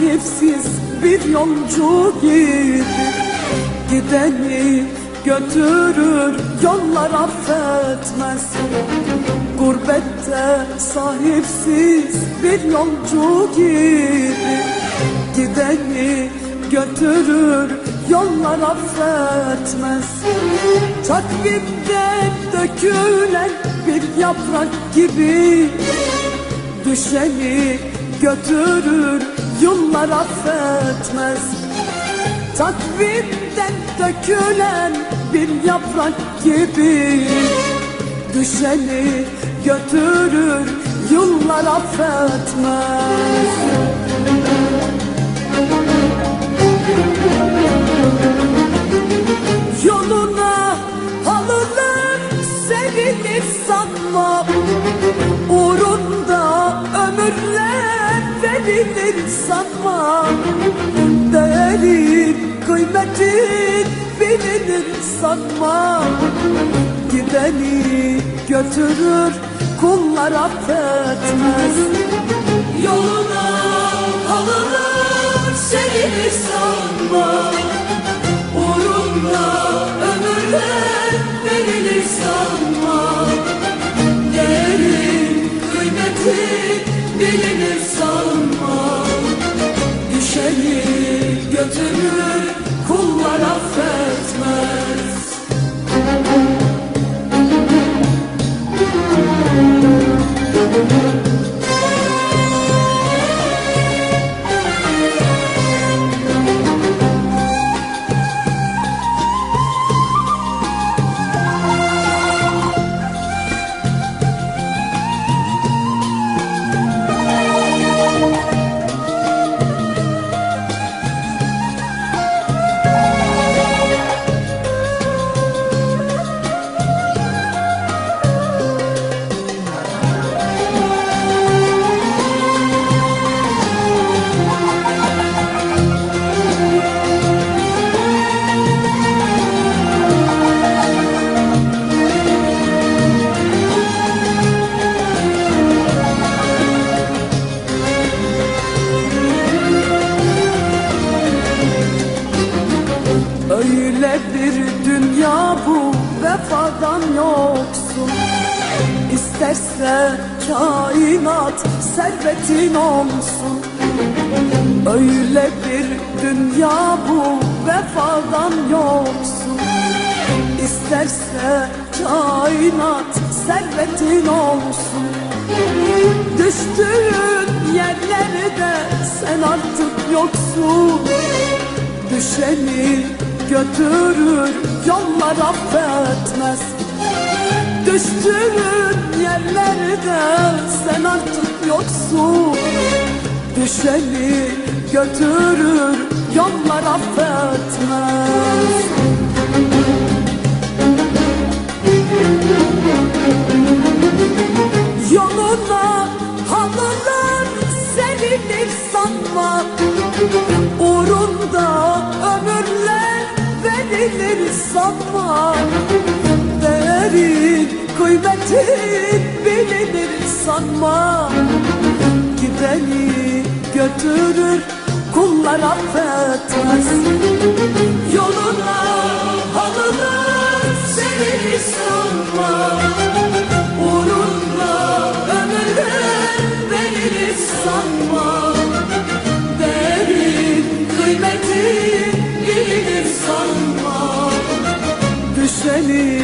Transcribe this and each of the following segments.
sahipsiz bir yolcu gibi Gideni götürür yollar affetmez. Gurbette sahipsiz bir yolcu gibi Gideni götürür yollar affetmez. Takvimden dökülen bir yaprak gibi Düşeni götürür yıllar affetmez. Takvimden dökülen bir yaprak gibi Düşeni götürür yıllar affetmez verilir sanma Değerin kıymetin bilinir sanma Gideni götürür kullar affetmez. Yoluna halılar serilir sanma. Uğrunda ömürler verilir sanma götürür kullar affetmez vefadan yoksun. İsterse kainat servetin olsun. Öyle bir dünya bu vefadan yoksun. İsterse kainat servetin olsun. Düştüğün yerlerde sen artık yoksun. Düşeni götürür yollar affetmez Düştüğün yerlerde sen artık yoksun. Düşeni götürür yollar affetmez. Yoluna halılar serilir sanma. Uğrunda ömürler verilir sanma. Değerin kıymetin bilinir sanma. Gideni götürür kullar affetmez. Yoluna halılar serilir sanma Uğrunda ömürler verilir sanma. Değerin kıymeti bilinir sanma. Düşeni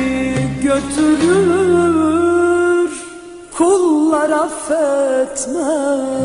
götürür kullar affetmez